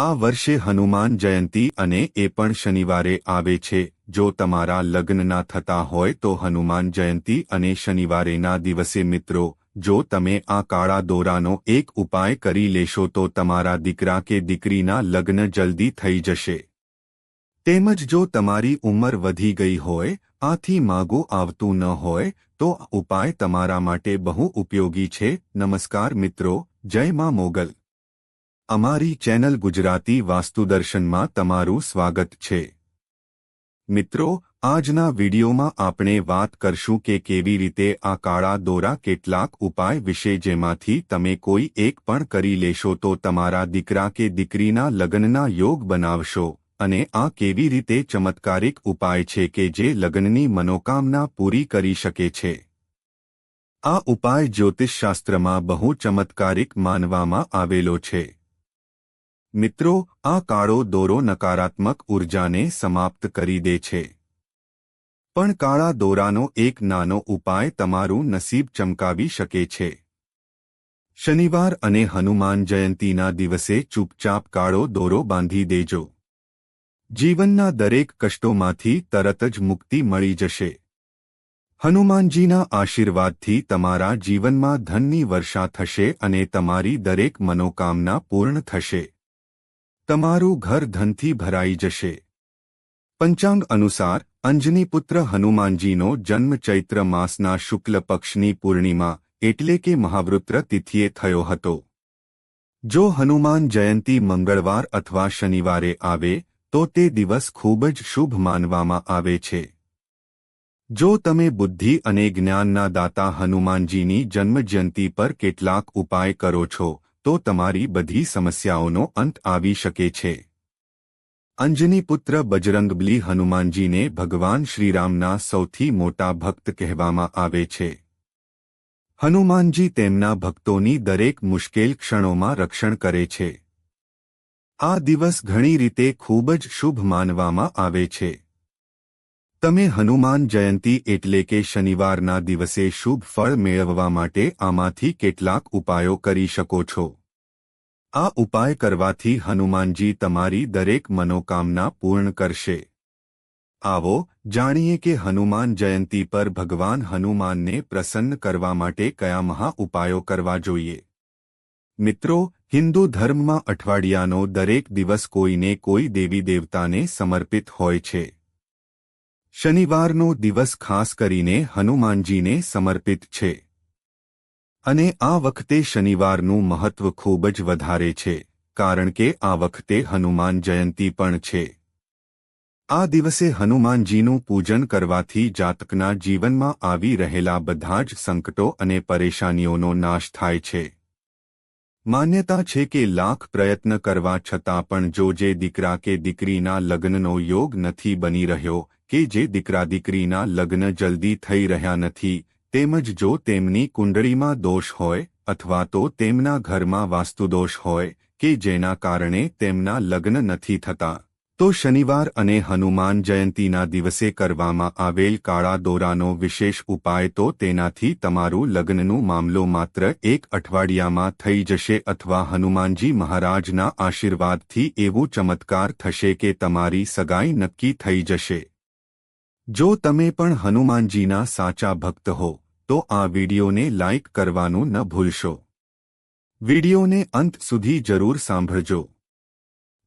આ વર્ષે હનુમાન જયંતી અને એ પણ શનિવારે આવે છે. જો તમારા લગ્ન ના થતા હોય તો હનુમાન જયંતી અને શનિવારેના દિવસે મિત્રો, જો તમે આ કાળા દોરાનો એક ઉપાય કરી લેશો તો તમારા દીકરા કે દીકરીના લગ્ન જલ્દી થઈ જશે. તેમજ જો તમારી ઉંમર વધી ગઈ હોય, આથી માગું આવતું ન હોય, તો ઉપાય તમારા માટે બહુ ઉપયોગી છે. નમસ્કાર મિત્રો, જય માં મોગલ. અમારી ચેનલ ગુજરાતી વાસ્તુદર્શનમાં તમારું સ્વાગત છે. મિત્રો, આજના વિડીયોમાં આપણે વાત કરશું કે કેવી રીતે આ કાળા દોરા કેટલાક ઉપાય વિશે જેમાંથી તમે કોઈ એક પણ કરી લેશો તો તમારા દીકરા કે દીકરીના લગ્નના યોગ બનાવશો અને આ કેવી રીતે ચમત્કારિક ઉપાય છે કે જે લગ્નની મનોકામના પૂરી કરી શકે છે. આ ઉપાય જ્યોતિષશાસ્ત્રમાં બહુ ચમત્કારિક માનવામાં આવેલો છે. મિત્રો, આ કાળો દોરો નકારાત્મક ઉર્જાને સમાપ્ત કરી દે છે. પણ કાળા દોરાનો એક નાનો ઉપાય તમારું નસીબ ચમકાવી શકે છે. શનિવાર અને હનુમાન જયંતીના દિવસે ચૂપચાપ કાળો દોરો બાંધી દેજો. જીવનના દરેક કષ્ટોમાંથી તરત જ મુક્તિ મળી જશે. હનુમાનજીના આશીર્વાદથી તમારા જીવનમાં ધનની વર્ષા થશે અને તમારી દરેક મનોકામના પૂર્ણ થશે. તમારું ઘર ધનથી ભરાઈ જશે. પંચાંગ અનુસાર અંજનીપુત્ર હનુમાનજીનો જન્મ ચૈત્ર માસના શુક્લ પક્ષની પૂર્ણિમા એટલે કે મહાવૃત્ર તિથિએ થયો હતો. જો હનુમાન જયંતી મંગળવાર અથવા શનિવારે આવે, તો તે દિવસ ખૂબ જ શુભ માનવામાં આવે છે. જો તમે બુદ્ધિ અને જ્ઞાનના દાતા હનુમાનજીની જન્મજયંતી પર કેટલાક ઉપાય કરો છો તો તમારી બધી સમસ્યાઓનો અંત આવી શકે છે. અંજની પુત્ર બજરંગબલી હનુમાનજીને ભગવાન શ્રીરામના સૌથી મોટા ભક્ત કહેવામાં આવે છે. હનુમાનજી તેમના ભક્તોની દરેક મુશ્કેલ ક્ષણોમાં રક્ષણ કરે છે. આ દિવસ ઘણી રીતે ખૂબ જ શુભ માનવામાં આવે છે. તમે હનુમાન જયંતી એટલે કે શનિવારના દિવસે શુભ ફળ મેળવવા માટે આમાંથી કેટલાક ઉપાયો કરી શકો છો? આ ઉપાય કરવાથી હનુમાનજી તમારી દરેક મનોકામના પૂર્ણ કરશે. આવો જાણીએ કે હનુમાન જયંતી પર ભગવાન હનુમાનને પ્રસન્ન કરવા માટે કયા મહા ઉપાયો કરવા જોઈએ? મિત્રો, હિન્દુ ધર્મમાં અઠવાડિયાનો દરેક દિવસ કોઈને કોઈ દેવી દેવતાને સમર્પિત હોય છે. શનિવારનો દિવસ ખાસ કરીને હનુમાનજીને સમર્પિત છે. અને આ વખતે શનિવારનું મહત્વ ખૂબ જ વધારે છે, કારણ કે આ વખતે હનુમાન જયંતી પણ છે. આ દિવસે હનુમાનજીનું પૂજન કરવાથી જાતકના જીવનમાં આવી રહેલા બધા જ સંકટો અને પરેશાનીઓનો નાશ થાય છે. માન્યતા છે કે લાખ પ્રયત્ન કરવા છતાં પણ જો જે દીકરા કે દીકરીના લગ્નનો યોગ નથી બની રહ્યો કે જે દીકરા દીકરીના લગ્ન જલ્દી થઈ રહ્યા નથી, તેમજ જો તેમની કુંડળીમાં દોષ હોય, અથવા તો તેમના ઘરમાં વાસ્તુદોષ હોય, કે જેના કારણે તેમના લગ્ન નથી થતા, તો શનિવાર અને હનુમાન જયંતીના દિવસે કરવામાં આવેલ કાળા દોરાનો વિશેષ ઉપાય તો તેનાથી તમારું લગ્નનું મામલો માત્ર એક અઠવાડિયામાં થઈ જશે અથવા હનુમાનજી મહારાજના આશીર્વાદથી એવું ચમત્કાર થશે કે તમારી સગાઈ નક્કી થઈ જશે. જો તમે પણ હનુમાનજીના સાચા ભક્ત હો, તો આ વિડીયોને લાઇક કરવાનું ન ભૂલશો. વિડીયોને અંત સુધી જરૂર સાંભળજો.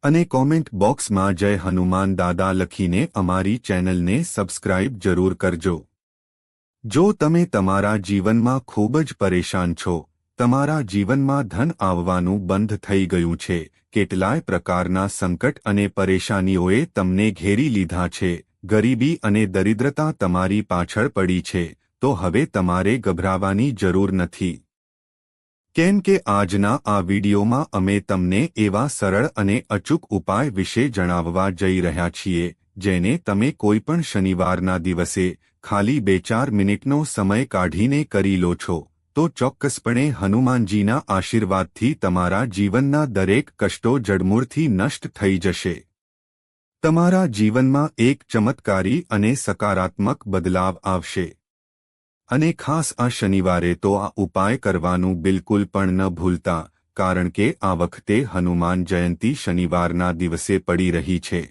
અને કોમેન્ટ બોક્સમાં જય હનુમાન દાદા લખીને અમારી ચેનલને સબસ્ક્રાઇબ જરૂર કરજો. જો તમે તમારા જીવનમાં ખૂબ જ પરેશાન છો, તમારા જીવનમાં ધન આવવાનું બંધ થઈ ગયું છે, કેટલાય પ્રકારના સંકટ અને પરેશાનીઓએ તમને ઘેરી લીધા છે ગરીબી અને દરિદ્રતા તમારી પાછળ પડી છે, તો હવે તમારે ગભરાવાની જરૂર નથી. કેમ કે આજના આ વિડીયોમાં અમે તમને એવા સરળ અને અચૂક ઉપાય વિશે જણાવવા જઈ રહ્યા છીએ, જેને તમે કોઈપણ શનિવારના દિવસે ખાલી બે ચાર મિનિટનો સમય કાઢીને કરી લો છો, તો ચોક્કસપણે હનુમાનજીના આશીર્વાદથી તમારા જીવનના દરેક કષ્ટો જડમૂળથી નષ્ટ થઈ જશે. તમારા જીવનમાં એક ચમત્કારી અને સકારાત્મક બદલાવ આવશે. અને ખાસ આ શનિવારે તો આ ઉપાય કરવાનું બિલકુલ પણ ન ભૂલતા, કારણ કે આ વખતે હનુમાન જયંતી શનિવારના દિવસે પડી રહી છે.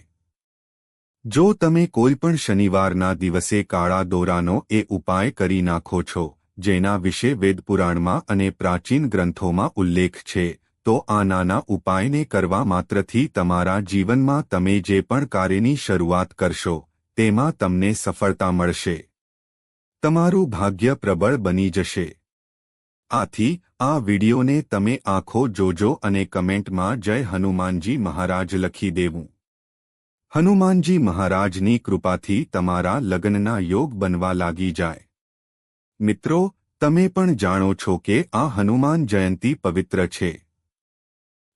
જો તમે કોઈ પણ શનિવારના દિવસે કાળા દોરાનો એ ઉપાય કરી નાખો છો, જેના વિશે વેદપુરાણમાં અને પ્રાચીન ગ્રંથોમાં ઉલ્લેખ છે તો આ નાના ઉપાયને કરવા માત્રથી તમારા જીવનમાં તમે જે પણ કાર્યની શરૂઆત કરશો, તેમાં તમને સફળતા મળશે. તમારું ભાગ્ય પ્રબળ બની જશે. આથી, આ વિડિયોને તમે આંખો જોજો અને કમેન્ટમાં જય હનુમાનજી મહારાજ લખી દેવું. હનુમાનજી મહારાજની કૃપાથી તમારા લગ્નના યોગ બનવા લાગી જાય. મિત્રો, તમે પણ જાણો છો કે આ હનુમાન જયંતી પવિત્ર છે.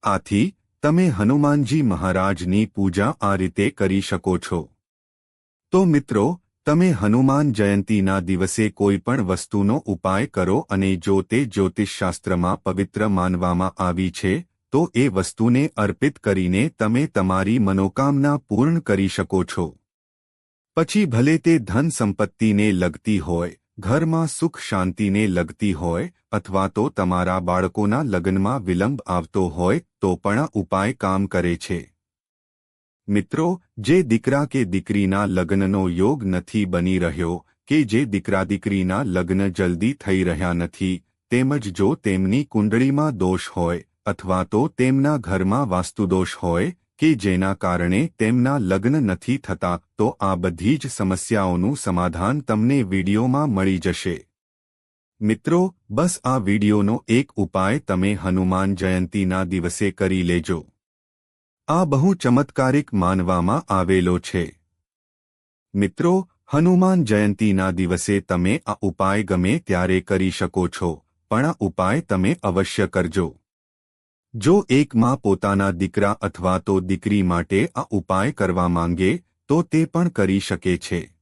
આથી, તમે હનુમાનજી મહારાજની પૂજા આ રીતે કરી શકો છો. તો મિત્રો, તમે હનુમાન જયંતીના દિવસે કોઈ પણ વસ્તુનો ઉપાય કરો અને જો તે જ્યોતિષશાસ્ત્રમાં પવિત્ર માનવામાં આવી છે, તો એ વસ્તુને અર્પિત કરીને તમે તમારી મનોકામના પૂર્ણ કરી શકો છો. પછી ભલે તે ધન સંપત્તિને લગતી હોય ઘરમાં સુખ શાંતિને લગતી હોય અથવા તો તમારા બાળકોના લગ્નમાં વિલંબ આવતો હોય તો પણ ઉપાય કામ કરે છે. મિત્રો, જે દીકરા કે દીકરીના લગ્નનો યોગ નથી બની રહ્યો કે જે દીકરા દીકરીના લગ્ન જલ્દી થઈ રહ્યા નથી, તેમજ જો તેમની કુંડળીમાં દોષ હોય અથવા તો તેમના ઘરમાં વાસ્તુદોષ હોય કે જેના કારણે તેમના લગ્ન નથી થતા, તો આ બધી જ સમસ્યાઓનું સમાધાન તમને વિડીયોમાં મળી જશે. મિત્રો, બસ આ વિડીયોનો એક ઉપાય તમે હનુમાન જયંતીના દિવસે કરી લેજો. આ બહુ ચમત્કારિક માનવામાં આવેલો છે. મિત્રો, હનુમાન જયંતીના દિવસે તમે આ ઉપાય ગમે ત્યારે કરી શકો છો, પણ આ ઉપાય તમે અવશ્ય કરજો. જો એક માં પોતાના દીકરા અથવા તો દીકરી માટે આ ઉપાય કરવા માંગે, તો તે પણ કરી શકે છે.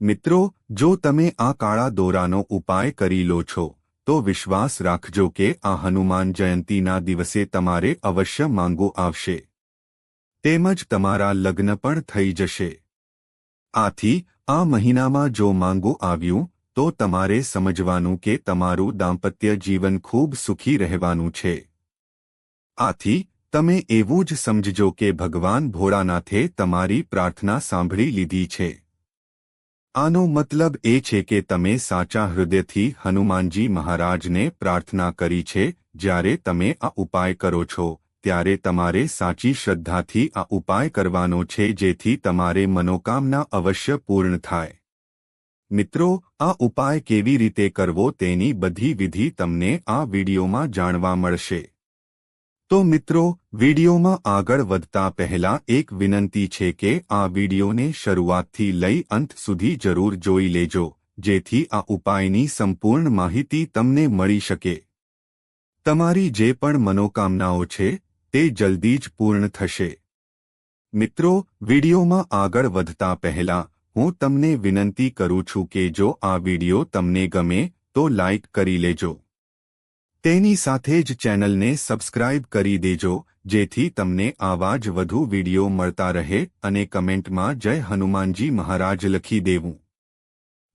મિત્રો, જો તમે આ કાળા દોરાનો ઉપાય કરી લો છો, તો વિશ્વાસ રાખજો કે આ હનુમાન જયંતીના દિવસે તમારે અવશ્ય માંગો આવશે. તેમજ તમારા લગ્ન પણ થઈ જશે. આથી, આ મહિનામાં જો માંગો આવ્યું, તો તમારે સમજવાનું કે તમારું દાંપત્ય જીવન ખૂબ સુખી રહેવાનું છે. આથી, તમે એવું જ સમજજો કે ભગવાન ભોળાનાથે તમારી પ્રાર્થના સાંભળી લીધી છે. આનો મતલબ એ છે કે તમે સાચા હૃદયથી હનુમાનજી મહારાજને પ્રાર્થના કરી છે, જ્યારે તમે આ ઉપાય કરો છો, ત્યારે તમારે સાચી શ્રદ્ધાથી આ ઉપાય કરવાનો છે જેથી તમારે મનોકામના અવશ્ય પૂર્ણ થાય. મિત્રો, આ ઉપાય કેવી રીતે કરવો તેની બધી વિધિ તમને આ વિડીયોમાં જાણવા મળશે. તો મિત્રો, વિડીયોમાં આગળ વધતા પહેલા એક વિનંતી છે કે આ વિડીયોને શરૂઆતથી લઈ અંત સુધી જરૂર જોઈ લેજો, જેથી આ ઉપાયની સંપૂર્ણ માહિતી તમને મળી શકે. તમારી જે પણ મનોકામનાઓ છે, તે જલ્દી જ પૂર્ણ થશે. મિત્રો, વિડીયોમાં આગળ વધતા પહેલા, હું તમને વિનંતી કરું છું કે જો આ વીડિયો તમને ગમે, તો લાઇક કરી લેજો. તેની સાથે જ ચેનલને સબસ્ક્રાઇબ કરી દેજો, જેથી તમને આવા જ વધુ વીડિયો મળતા રહે અને કમેન્ટમાં જય હનુમાનજી મહારાજ લખી દેવું.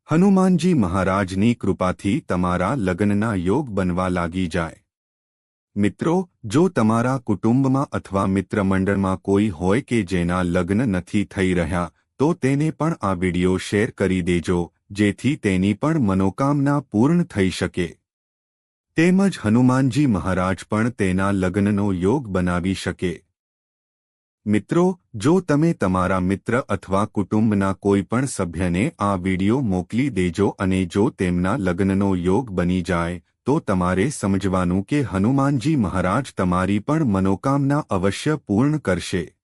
હનુમાનજી મહારાજની કૃપાથી તમારા લગ્નના યોગ બનવા લાગી જાય. મિત્રો, જો તમારા કુટુંબમાં અથવા મિત્રમંડળમાં કોઈ હોય કે જેના લગ્ન નથી થઈ રહ્યા, તો તેને પણ આ વીડિયો શેર કરી દેજો, જેથી તેની પણ મનોકામના પૂર્ણ થઈ શકે. તેમજ હનુમાનજી મહારાજ પણ તેના લગ્નનો યોગ બનાવી શકે. મિત્રો, જો તમે તમારા મિત્ર અથવા કુટુંબના કોઈ પણ સભ્યને આ વિડિયો મોકલી દેજો અને જો તેમના લગ્નનો યોગ બની જાય, તો તમારે સમજવાનું કે હનુમાનજી મહારાજ તમારી પણ મનોકામના અવશ્ય પૂર્ણ કરશે.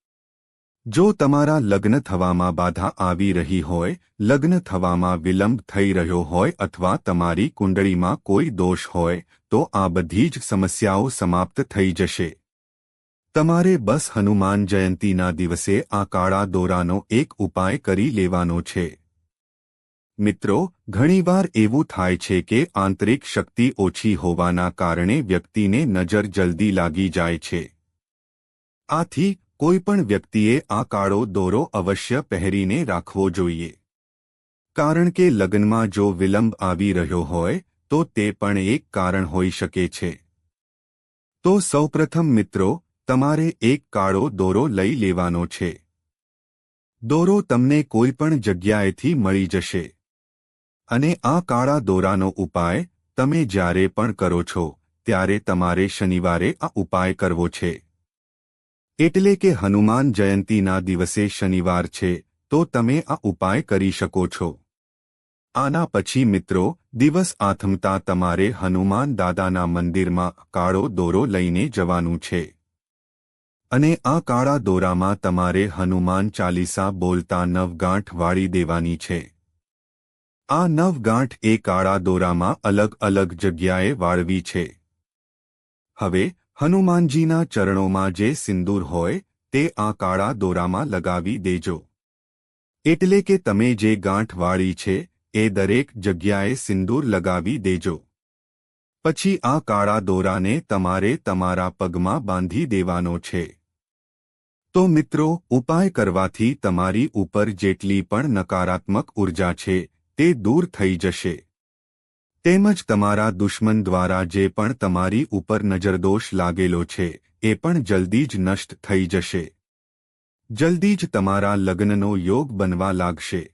જો તમારા લગ્ન થવામાં બાધા આવી રહી હોય, લગ્ન થવામાં વિલંબ થઈ રહ્યો હોય અથવા તમારી કુંડળીમાં કોઈ દોષ હોય, તો આ બધી જ સમસ્યાઓ સમાપ્ત થઈ જશે. તમારે બસ હનુમાન જયંતીના દિવસે આ કાળા દોરાનો એક ઉપાય કરી લેવાનો છે. મિત્રો, ઘણીવાર એવું થાય છે કે આંતરિક શક્તિ ઓછી હોવાના કારણે વ્યક્તિને નજર જલ્દી લાગી જાય છે. આથી કોઈપણ વ્યક્તિએ આ કાળો દોરો અવશ્ય પહેરીને રાખવો જોઈએ. કારણ કે લગ્નમાં જો વિલંબ આવી રહ્યો હોય, તો તે પણ એક કારણ હોઈ શકે છે. તો સૌપ્રથમ મિત્રો, તમારે એક કાળો દોરો લઈ લેવાનો છે. દોરો તમને કોઈ પણ જગ્યાએથી મળી જશે. અને આ કાળા દોરાનો ઉપાય તમે જ્યારે પણ કરો છો, ત્યારે તમારે શનિવારે આ ઉપાય કરવો છે. એટલે કે હનુમાન જયંતીના દિવસે શનિવાર છે, તો તમે આ ઉપાય કરી શકો છો. આના પછી મિત્રો, દિવસ આથમતા તમારે હનુમાન દાદાના મંદિરમાં કાળો દોરો લઈને જવાનું છે. અને આ કાળા દોરામાં તમારે હનુમાન ચાલીસા બોલતા નવગાંઠ વાળી દેવાની છે. આ નવગાંઠ એ કાળા દોરામાં અલગ અલગ જગ્યાએ વાળવી છે. હવે હનુમાનજીના ચરણોમાં જે સિંદૂર હોય, તે આ કાળા દોરામાં લગાવી દેજો. એટલે કે તમે જે ગાંઠવાળી છે, એ દરેક જગ્યાએ સિંદૂર લગાવી દેજો. પછી આ કાળા દોરાને તમારે તમારા પગમાં બાંધી દેવાનો છે. તો મિત્રો, ઉપાય કરવાથી તમારી ઉપર જેટલી પણ નકારાત્મક ઊર્જા છે, તે દૂર થઈ જશે. તેમજ તમારા દુશ્મન દ્વારા જે પણ તમારી ઉપર નજરદોષ લાગેલો છે, એ પણ જલ્દી જ નષ્ટ થઈ જશે. જલ્દી જ તમારા લગ્નનો યોગ બનવા લાગશે.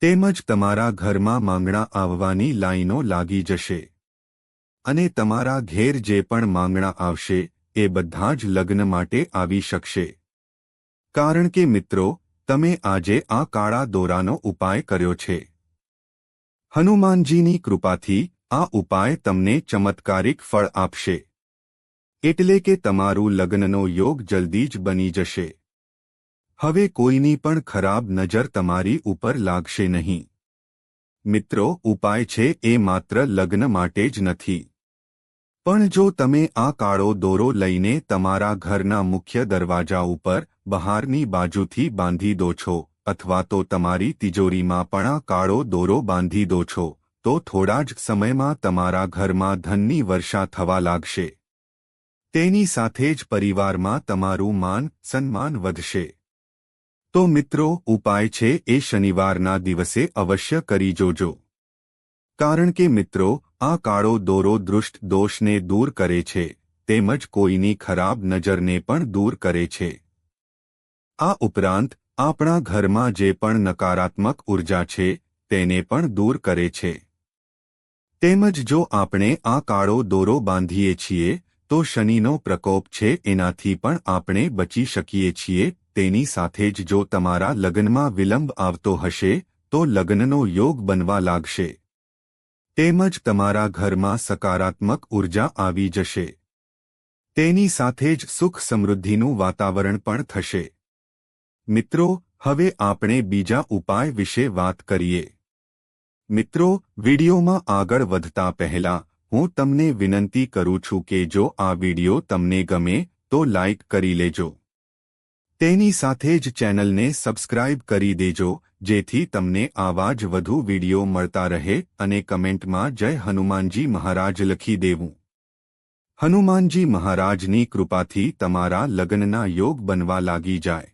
તેમજ તમારા ઘરમાં માંગણા આવવાની લાઈનો લાગી જશે. અને તમારા ઘેર જે પણ માંગણા આવશે, એ બધા જ લગ્ન માટે આવી શકશે. કારણ કે મિત્રો, તમે આજે આ કાળા દોરાનો ઉપાય કર્યો છે. હનુમાનજીની કૃપાથી આ ઉપાય તમને ચમત્કારિક ફળ આપશે. એટલે કે તમારું લગ્નનો યોગ જલ્દી જ બની જશે. હવે કોઈની પણ ખરાબ નજર તમારી ઉપર લાગશે નહીં. મિત્રો, ઉપાય છે એ માત્ર લગ્ન માટે જ નથી. પણ જો તમે આ કાળો દોરો લઈને તમારા ઘરના મુખ્ય દરવાજા ઉપર બહારની બાજુથી બાંધી દો છો અથવા તો તમારી તિજોરીમાં પણ કાળો દોરો બાંધી દો છો, તો થોડા જ સમયમાં તમારા ઘરમાં ધનની વર્ષા થવા લાગશે. તેની સાથે જ પરિવારમાં તમારું માન, સન્માન વધશે. તો મિત્રો, ઉપાય છે એ શનિવારના દિવસે અવશ્ય કરી જોજો. કારણ કે મિત્રો, આ કાળો દોરો દૃષ્ટ દોષને દૂર કરે છે, તેમજ કોઈની ખરાબ નજરને પણ દૂર કરે છે. આ ઉપરાંત આપણા ઘરમાં જે પણ નકારાત્મક ઊર્જા છે, તેને પણ દૂર કરે છે. તેમજ જો આપણે આ કાળો દોરો બાંધીએ છીએ, તો શનિનો પ્રકોપ છે, એનાથી પણ આપણે બચી શકીએ છીએ. તેની સાથે જ જો તમારા લગ્નમાં વિલંબ આવતો હશે, તો લગ્નનો યોગ બનવા લાગશે. તેમજ તમારા ઘરમાં સકારાત્મક ઊર્જા આવી જશે. તેની સાથે જ સુખ સમૃદ્ધિનું વાતાવરણ પણ થશે. મિત્રો, હવે આપણે બીજા ઉપાય વિશે વાત કરીએ. મિત્રો, વિડિયોમાં આગળ વધતા પહેલા, હું તમને વિનંતી કરું છું કે જો આ વિડિયો તમને ગમે, તો લાઇક કરી લેજો. તેની સાથે જ ચેનલને સબસ્ક્રાઇબ કરી દેજો, જેથી તમને આવા જ વધુ વીડિયો મળતા રહે અને કમેન્ટમાં જય હનુમાનજી મહારાજ લખી દેવું. હનુમાનજી મહારાજની કૃપાથી તમારા લગ્નના યોગ બનવા લાગી જાય.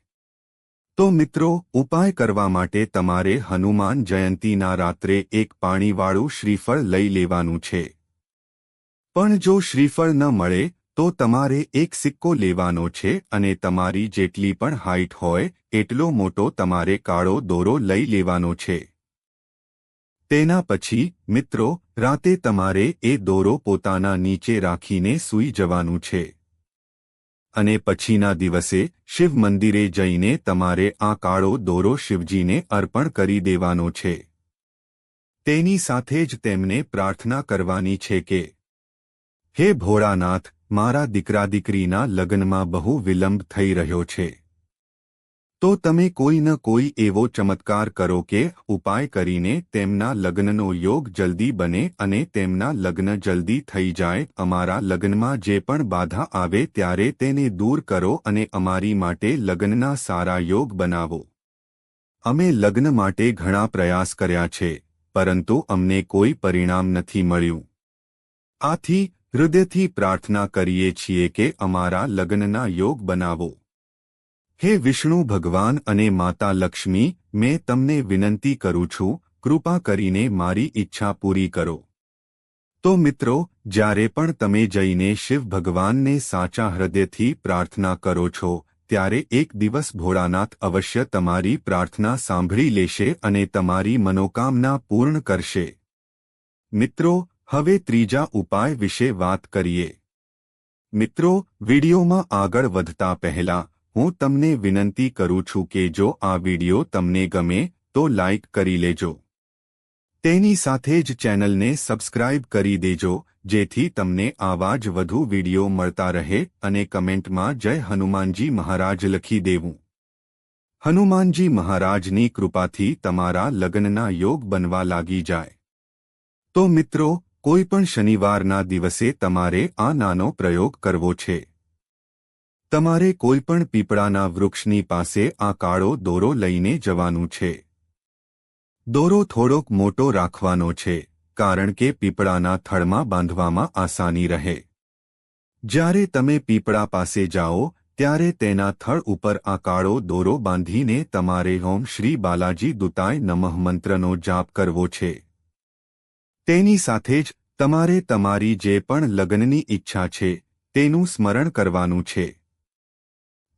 તો મિત્રો, ઉપાય કરવા માટે તમારે હનુમાન જયંતીના રાત્રે એક પાણીવાળું શ્રીફળ લઈ લેવાનું છે. પણ જો શ્રીફળ ન મળે, તો તમારે એક સિક્કો લેવાનો છે અને તમારી જેટલી પણ હાઇટ હોય, એટલો મોટો તમારે કાળો દોરો લઈ લેવાનો છે. તેના પછી, મિત્રો, રાતે તમારે એ દોરો પોતાના નીચે રાખીને સૂઈ જવાનું છે. અને પછીના દિવસે શિવ મંદિરે જઈને તમારે આ કાળો દોરો શિવજીને અર્પણ કરી દેવાનો છે. તેની સાથે જ તેમને પ્રાર્થના કરવાની છે કે, હે ભોળાનાથ, મારા દીકરા દીકરીના લગ્નમાં બહુ વિલંબ થઈ રહ્યો છે. તો તમે કોઈ ન કોઈ એવો ચમત્કાર કરો કે ઉપાય કરીને તેમના લગ્નનો યોગ જલ્દી બને અને તેમના લગ્ન જલ્દી થઈ જાય. અમારા લગ્નમાં જે પણ બાધા આવે ત્યારે તેને દૂર કરો અને અમારી માટે લગ્નના સારા યોગ બનાવો. અમે લગ્ન માટે ઘણા પ્રયાસ કર્યા છે, પરંતુ અમને કોઈ પરિણામ નથી મળ્યું. આથી, હૃદયથી પ્રાર્થના કરીએ છીએ કે અમારા લગ્નના યોગ બનાવો. હે વિષ્ણુ ભગવાન અને માતા લક્ષ્મી, મેં તમને વિનંતી કરું છું, કૃપા કરીને મારી ઈચ્છા પૂરી કરો. તો મિત્રો, જ્યારે પણ તમે જઈને શિવ ભગવાનને સાચા હૃદયથી પ્રાર્થના કરો છો, ત્યારે એક દિવસ ભોળાનાથ અવશ્ય તમારી પ્રાર્થના સાંભળી લેશે અને તમારી મનોકામના પૂર્ણ કરશે. મિત્રો, હવે ત્રીજા ઉપાય વિશે વાત કરીએ. મિત્રો, વિડિયોમાં આગળ વધતા પહેલા હું તમને વિનંતી કરું છું કે જો આ વિડિયો તમને ગમે, તો લાઇક કરી લેજો. તેની સાથે જ ચેનલને સબસ્ક્રાઇબ કરી દેજો, જેથી તમને આવા જ વધુ વિડિયો મળતા રહે અને કમેન્ટમાં જય હનુમાનજી મહારાજ લખી દેવું. હનુમાનજી મહારાજની કૃપાથી તમારા લગ્નના યોગ બનવા લાગી જાય. તો મિત્રો, કોઈ પણ શનિવારના દિવસે તમારે આ નાનો પ્રયોગ કરવો છે. તમારે કોઈપણ પીપળાના વૃક્ષની પાસે આ કાળો દોરો લઈને જવાનું છે. દોરો થોડોક મોટો રાખવાનો છે, કારણ કે પીપળાના થડમાં બાંધવામાં આસાની રહે. જ્યારે તમે પીપળા પાસે જાઓ, ત્યારે તેના થળ ઉપર આ કાળો દોરો બાંધીને તમારે ઓમ શ્રી બાલાજી દુતાય નમઃ મંત્રનો જાપ કરવો છે. તેની સાથે જ તમારે તમારી જે પણ લગ્નની ઈચ્છા છે, તેનું સ્મરણ કરવાનું છે.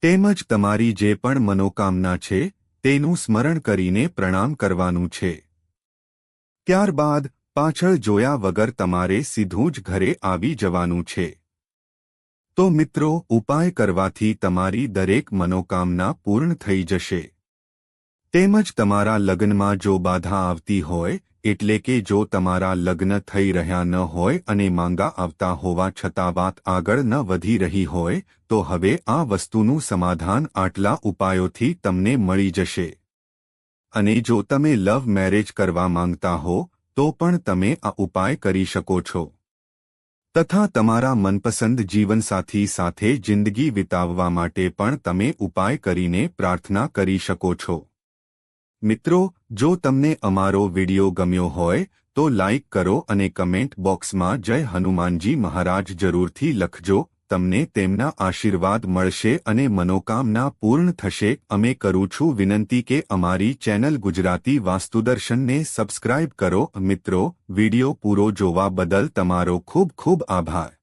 તેમજ તમારી જે પણ મનોકામના છે, તેનું સ્મરણ કરીને પ્રણામ કરવાનું છે. ત્યારબાદ, પાછળ જોયા વગર તમારે સીધું જ ઘરે આવી જવાનું છે. તો મિત્રો, ઉપાય કરવાથી તમારી દરેક મનોકામના પૂર્ણ થઈ જશે. તેમજ તમારા લગ્નમાં જો બાધા આવતી હોય એટલે કે જો તમારા લગ્ન થઈ રહ્યા ન હોય અને માંગા આવતા હોવા છતાં વાત આગળ ન વધી રહી હોય, તો હવે આ વસ્તુનું સમાધાન આટલા ઉપાયોથી તમને મળી જશે. અને જો તમે લવ મેરેજ કરવા માંગતા હો, તો પણ તમે આ ઉપાય કરી શકો છો. તથા તમારા મનપસંદ જીવનસાથી સાથે જિંદગી વિતાવવા માટે પણ તમે ઉપાય કરીને પ્રાર્થના કરી શકો છો. મિત્રો, જો તમને અમારો વિડિયો ગમ્યો હોય, તો લાઇક કરો અને કમેન્ટ બોક્સમાં જય હનુમાનજી મહારાજ જરૂરથી લખજો. તમને તેમના આશીર્વાદ મળશે અને મનોકામના પૂર્ણ થશે. અમે કરું છું વિનંતી કે અમારી ચેનલ ગુજરાતી વાસ્તુદર્શનને સબસ્ક્રાઇબ કરો. મિત્રો, વિડિયો પૂરો જોવા બદલ તમારો ખૂબ ખૂબ આભાર.